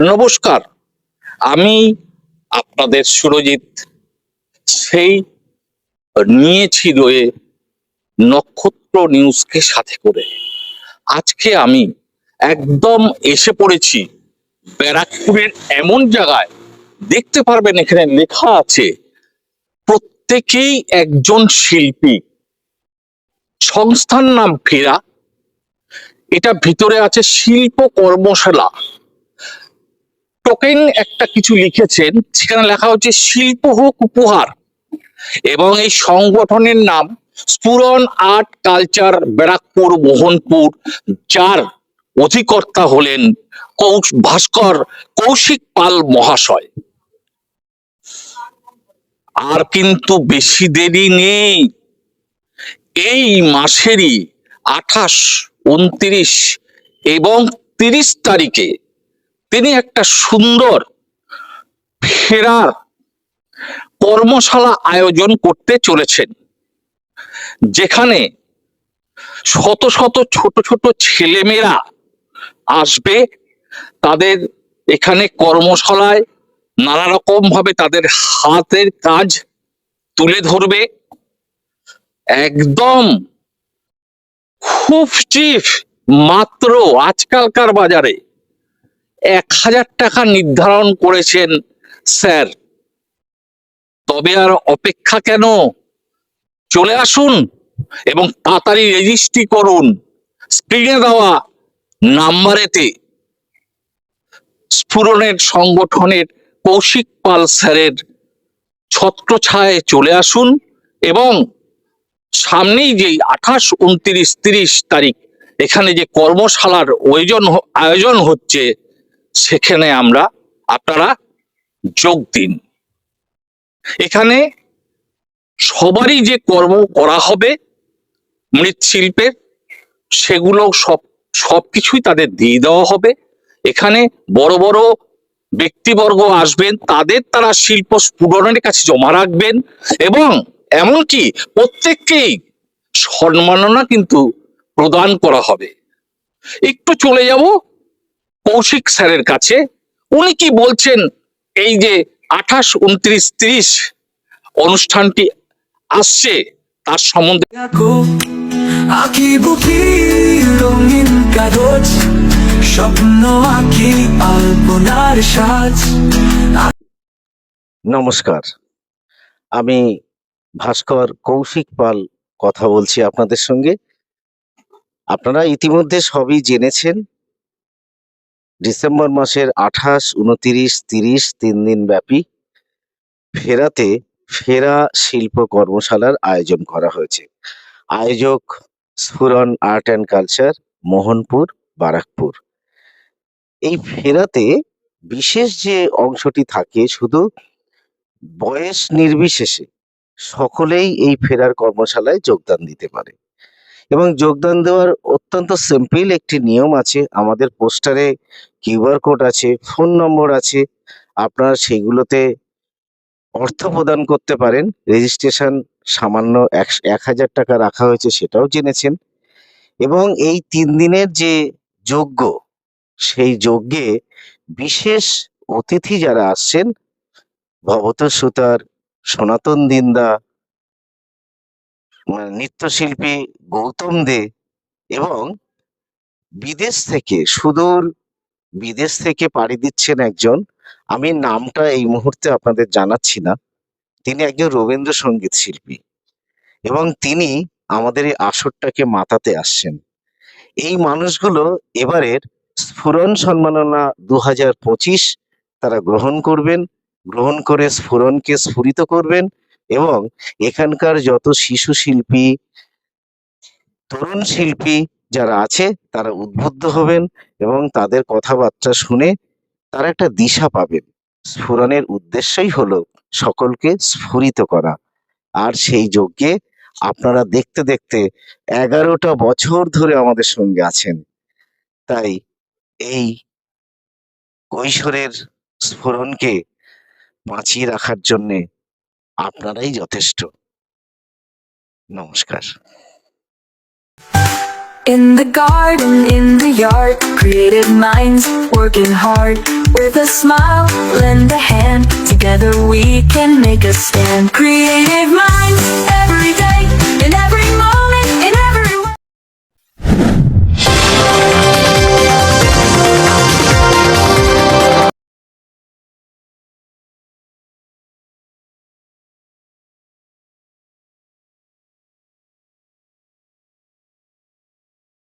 নমস্কার, আমি আপনাদের সুরজিৎ। সেই নিয়েছি রয়ে নক্ষত্র নিউজকে সাথে করে। আজকে আমি একদম এসে পড়েছি ব্যারাকপুরের এমন জায়গায়। দেখতে পারবেন এখানে লেখা আছে প্রত্যেকেই একজন শিল্পী। সংস্থার নাম ফেরা। এটা ভিতরে আছে শিল্প কর্মশালা। টোকেন একটা কিছু লিখেছেন, সেখানে লেখা হচ্ছে শিল্প হোক উপহার। এবং এই সংগঠনের নাম স্ফুরন আর্ট কালচার ব্যারাকপুর মোহনপুর, যার অধিকর্তা হলেন কৌশ, ভাস্কর কৌশিক পাল মহাশয়। আর কিন্তু বেশি দেরি নেই। এই মাসেরই আঠাশ, উনত্রিশ এবং তিরিশ তারিখে তিনি একটা সুন্দর ফেরার কর্মশালা আয়োজন করতে চলেছেন, যেখানে শত শত ছোট ছোট ছেলেমেয়েরা আসবে। তাদের এখানে কর্মশালায় নানা রকম ভাবে তাদের হাতের কাজ তুলে ধরবে। একদম খুব চিফ মাত্র আজকালকার বাজারে এক হাজার টাকা নির্ধারণ করেছেন স্যার। তবে আর অপেক্ষা কেন? চলে আসুন এবং তাড়াতাড়ি রেজিস্ট্রি করুন। স্ক্রিনে দেওয়া নাম্বারেতে স্ফুরনের সংগঠনের কৌশিক পাল স্যারের ছত্রছায়ায় চলে আসুন এবং সামনেই যে আঠাশ, উনত্রিশ, তিরিশ তারিখ, এখানে যে কর্মশালার আয়োজন আয়োজন হচ্ছে, সেখানে আমরা আপনারা যোগ দিন। এখানে সবারই যে কর্ম করা হবে মৃৎশিল্পের সেগুলো সব, সবকিছুই তাদের দিয়ে দেওয়া হবে। এখানে বড় বড় ব্যক্তিবর্গ আসবেন, তাদের তারা শিল্প স্ফুটনের কাছে জমা রাখবেন এবং এমনকি প্রত্যেককেই সম্মাননা কিন্তু প্রদান করা হবে। একটু চলে যাব কৌশিক স্যারের কাছে। উনি কি বলছেন, এই যে আঠাশ, উনত্রিশ, ত্রিশ অনুষ্ঠানটি আসছে, তার সম্বন্ধে? নমস্কার। আমি ভাস্কর কৌশিক পাল কথা বলছি আপনাদের সঙ্গে। আপনারা ইতিমধ্যে সবই জেনেছেন। ডিসেম্বর মাসের আঠাশ, উনতিরিশ, তিরিশ তিন দিন ব্যাপী ফেরাতে ফেরা শিল্প কর্মশালার আয়োজন করা হয়েছে। আয়োজক Sphuran art and culture, Mohanpur, Barrackpore. এই ফেরাতে বিশেষ যে অংশটি থাকে, শুধু বয়স নির্বিশেষে সকলেই এই ফেরার কর্মশালায় যোগদান দিতে পারে। এবং যোগদান দেওয়ার অত্যন্ত সিম্পল একটি নিয়ম আছে। আমাদের পোস্টারে কিউআর কোড আছে, ফোন নম্বর আছে। আপনারা সেগুলোতে অর্থ প্রদান করতে পারেন। রেজিস্ট্রেশন সামান্য এক- হাজার টাকা রাখা হয়েছে সেটাও জেনেছেন। এবং এই তিন দিনের যে যজ্ঞ সেই যজ্ঞে বিশেষ অতিথি যারা আসছেন ভবত সুতার সনাতন দিন্দা নৃত্যশিল্পী গৌতম দে এবং বিদেশ থেকে, সুদূর বিদেশ থেকে পাড়ি দিচ্ছেন একজন। আমি নামটা এই মুহূর্তে আপনাদের জানাচ্ছি না। তিনি একজন রবীন্দ্রসঙ্গীত শিল্পী এবং তিনি আমাদের এই আসরটাকে মাতাতে আসছেন। এই মানুষগুলো এবারের স্ফুরন সম্মাননা দু হাজার পঁচিশ তারা গ্রহণ করবেন। গ্রহণ করে স্ফুরণকে স্ফুরিত করবেন এবং এখানকার যত শিশু শিল্পী, তরুণ শিল্পী যারা আছে, তারা উদ্বুদ্ধ হবেন এবং তাদের কথাবার্তা শুনে তারা একটা দিশা পাবেন। স্ফুরণের উদ্দেশ্যই হলো সকলকে স্ফুরিত করা। আর সেই যজ্ঞে আপনারা দেখতে দেখতে এগারোটা বছর ধরে আমাদের সঙ্গে আছেন। তাই এই কৈশোরের স্ফুরনকে বাঁচিয়ে রাখার জন্যে আপনারাই যথেষ্ট নমস্কার In the garden, in the yard, creative minds working hard. With a smile, lend a hand. Together we can make a stand. Creative minds.